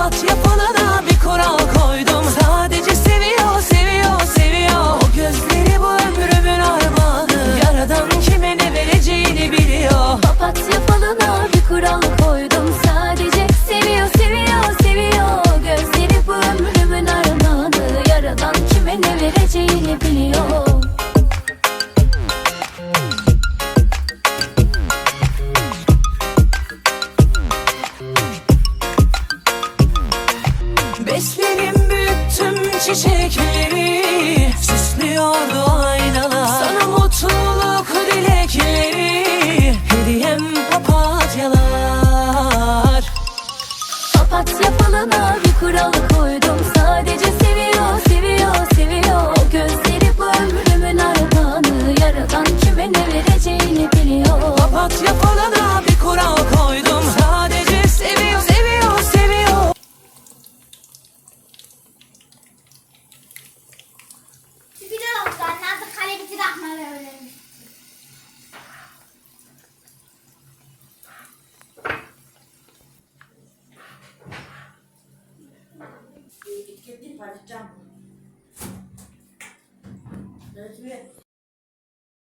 Papatya falına bir kural koydum. Sadece seviyor, seviyor, seviyor. O gözleri bu ömrümün armağanı. Yaradan kime ne vereceğini biliyor. Papatya falına bir kural koydum. Sadece çiçekleri Süslüyordu aynalar. Sana mutluluk dilekleri Hediyem papatyalar. Papatya falına bir kural koydum Ah, malah ini. Ini kita